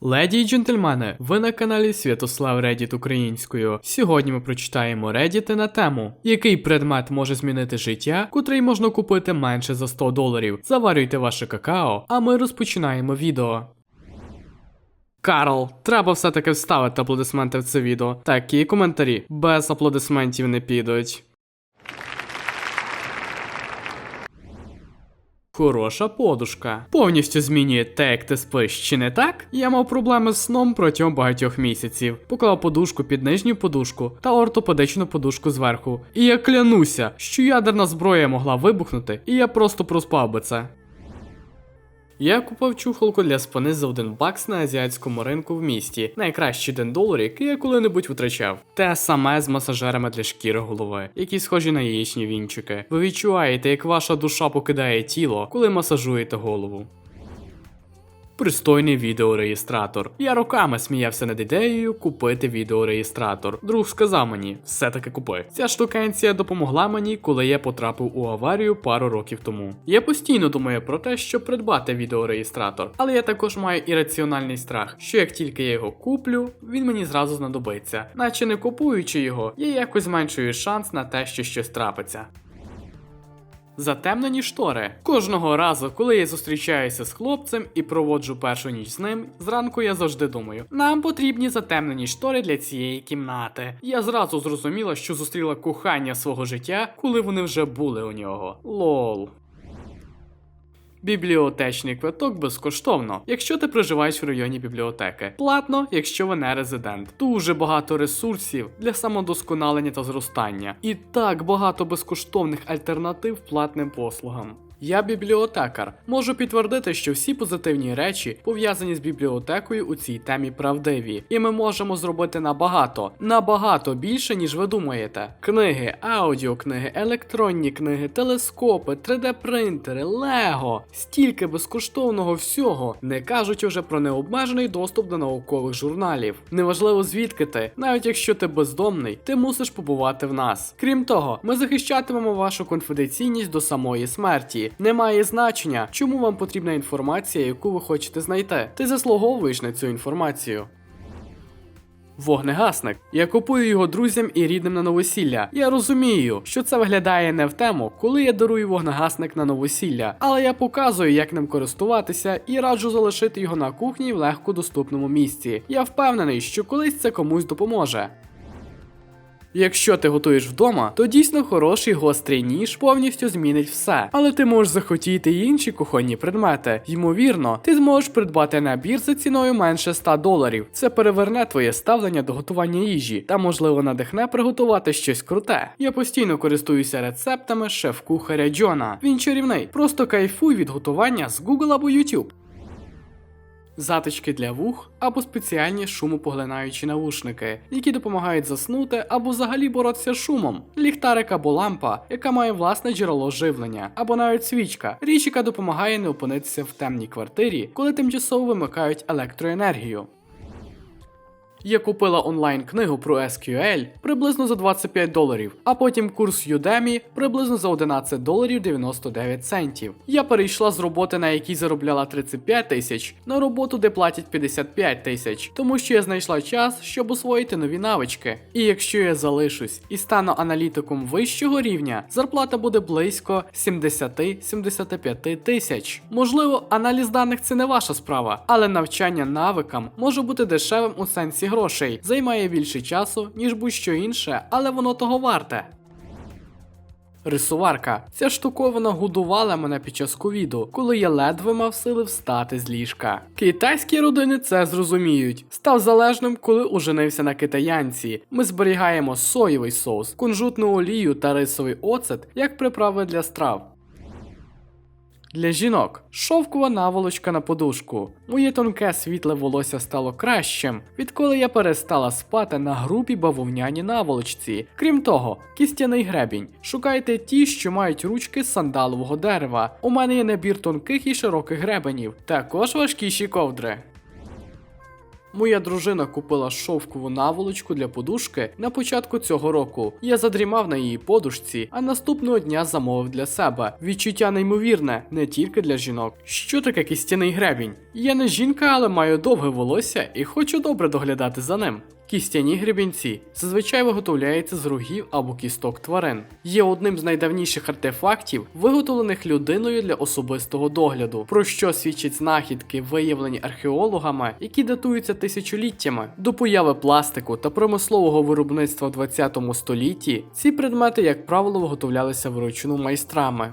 Леді й джентльмени, ви на каналі Святослав Reddit українською. Сьогодні ми прочитаємо Reddit на тему, який предмет може змінити життя, котрий можна купити менше за 100 доларів. Заварюйте ваше какао, а ми розпочинаємо відео. Карл, треба все-таки вставити аплодисменти в це відео. Такі коментарі без аплодисментів не підуть. Хороша подушка. Повністю змінює те, як ти спиш, чи не так? Я мав проблеми з сном протягом багатьох місяців. Поклав подушку під нижню подушку та ортопедичну подушку зверху. І я клянуся, що ядерна зброя могла вибухнути, і я просто проспав би це. Я купив чухолку для спини за один бакс на азіатському ринку в місті. Найкращий день долар, який я коли-небудь витрачав. Те саме з масажерами для шкіри голови, які схожі на яєчні вінчики. Ви відчуваєте, як ваша душа покидає тіло, коли масажуєте голову. Пристойний відеореєстратор. Я роками сміявся над ідеєю купити відеореєстратор. Друг сказав мені, все-таки купи. Ця штукенція допомогла мені, коли я потрапив у аварію пару років тому. Я постійно думаю про те, щоб придбати відеореєстратор, але я також маю ірраціональний страх, що як тільки я його куплю, він мені зразу знадобиться. Наче не купуючи його, я якось зменшую шанс на те, що щось трапиться. Затемнені штори. Кожного разу, коли я зустрічаюся з хлопцем і проводжу першу ніч з ним, зранку я завжди думаю: нам потрібні затемнені штори для цієї кімнати. Я зразу зрозуміла, що зустріла кохання свого життя, коли вони вже були у нього. Лол. Бібліотечний квиток безкоштовно, якщо ти проживаєш в районі бібліотеки. Платно, якщо ви не резидент. Дуже багато ресурсів для самодосконалення та зростання. І так багато безкоштовних альтернатив платним послугам. Я бібліотекар. Можу підтвердити, що всі позитивні речі, пов'язані з бібліотекою у цій темі правдиві, і ми можемо зробити набагато, набагато більше, ніж ви думаєте. Книги, аудіокниги, електронні книги, телескопи, 3D-принтери, Лего, стільки безкоштовного всього, не кажуть уже про необмежений доступ до наукових журналів. Неважливо звідки ти, навіть якщо ти бездомний, ти мусиш побувати в нас. Крім того, ми захищатимемо вашу конфіденційність до самої смерті. Немає значення, чому вам потрібна інформація, яку ви хочете знайти. Ти заслуговуєш на цю інформацію. Вогнегасник. Я купую його друзям і рідним на новосілля. Я розумію, що це виглядає не в тему, коли я дарую вогнегасник на новосілля, але я показую, як ним користуватися, і раджу залишити його на кухні в легко доступному місці. Я впевнений, що колись це комусь допоможе. Якщо ти готуєш вдома, то дійсно хороший гострий ніж повністю змінить все. Але ти можеш захотіти й інші кухонні предмети. Ймовірно, ти зможеш придбати набір за ціною менше 100 доларів. Це переверне твоє ставлення до готування їжі та, можливо, надихне приготувати щось круте. Я постійно користуюся рецептами шеф-кухаря Джона. Він чарівний. Просто кайфуй від готування з Google або YouTube. Затички для вух або спеціальні шумопоглинаючі навушники, які допомагають заснути або взагалі боротися з шумом, ліхтарик або лампа, яка має власне джерело живлення, або навіть свічка, річ, яка допомагає не опинитися в темній квартирі, коли тимчасово вимикають електроенергію. Я купила онлайн книгу про SQL приблизно за 25 доларів, а потім курс Udemy приблизно за 11 доларів 99 центів. Я перейшла з роботи, на якій заробляла 35 тисяч, на роботу, де платять 55 тисяч, тому що я знайшла час, щоб освоїти нові навички. І якщо я залишусь і стану аналітиком вищого рівня, зарплата буде близько 70-75 тисяч. Можливо, аналіз даних це не ваша справа, але навчання навикам може бути дешевим у сенсі грошей, займає більше часу, ніж будь-що інше, але воно того варте. Рисуварка. Ця штуковина годувала мене під час ковіду, коли я ледве мав сили встати з ліжка. Китайські родини це зрозуміють. Став залежним, коли уженився на китаянці. Ми зберігаємо соєвий соус, кунжутну олію та рисовий оцет як приправи для страв. Для жінок шовкова наволочка на подушку. Моє тонке світле волосся стало кращим, відколи я перестала спати на грубій бавовняній наволочці. Крім того, кістяний гребінь. Шукайте ті, що мають ручки з сандалового дерева. У мене є набір тонких і широких гребенів, також важкіші ковдри. Моя дружина купила шовкову наволочку для подушки на початку цього року. Я задрімав на її подушці, а наступного дня замовив для себе. Відчуття неймовірне, не тільки для жінок. Що таке кістяний гребінь? Я не жінка, але маю довге волосся і хочу добре доглядати за ним. Кістяні гребінці зазвичай виготовляються з рогів або кісток тварин. Є одним з найдавніших артефактів, виготовлених людиною для особистого догляду, про що свідчать знахідки, виявлені археологами, які датуються тисячоліттями. До появи пластику та промислового виробництва в 20 столітті ці предмети, як правило, виготовлялися вручну майстрами.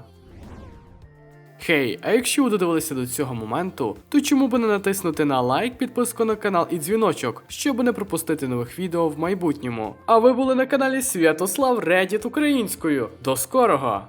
Хей, а якщо ви додивилися до цього моменту, то чому би не натиснути на лайк, підписку на канал і дзвіночок, щоб не пропустити нових відео в майбутньому. А ви були на каналі Святослав Редіт українською. До скорого!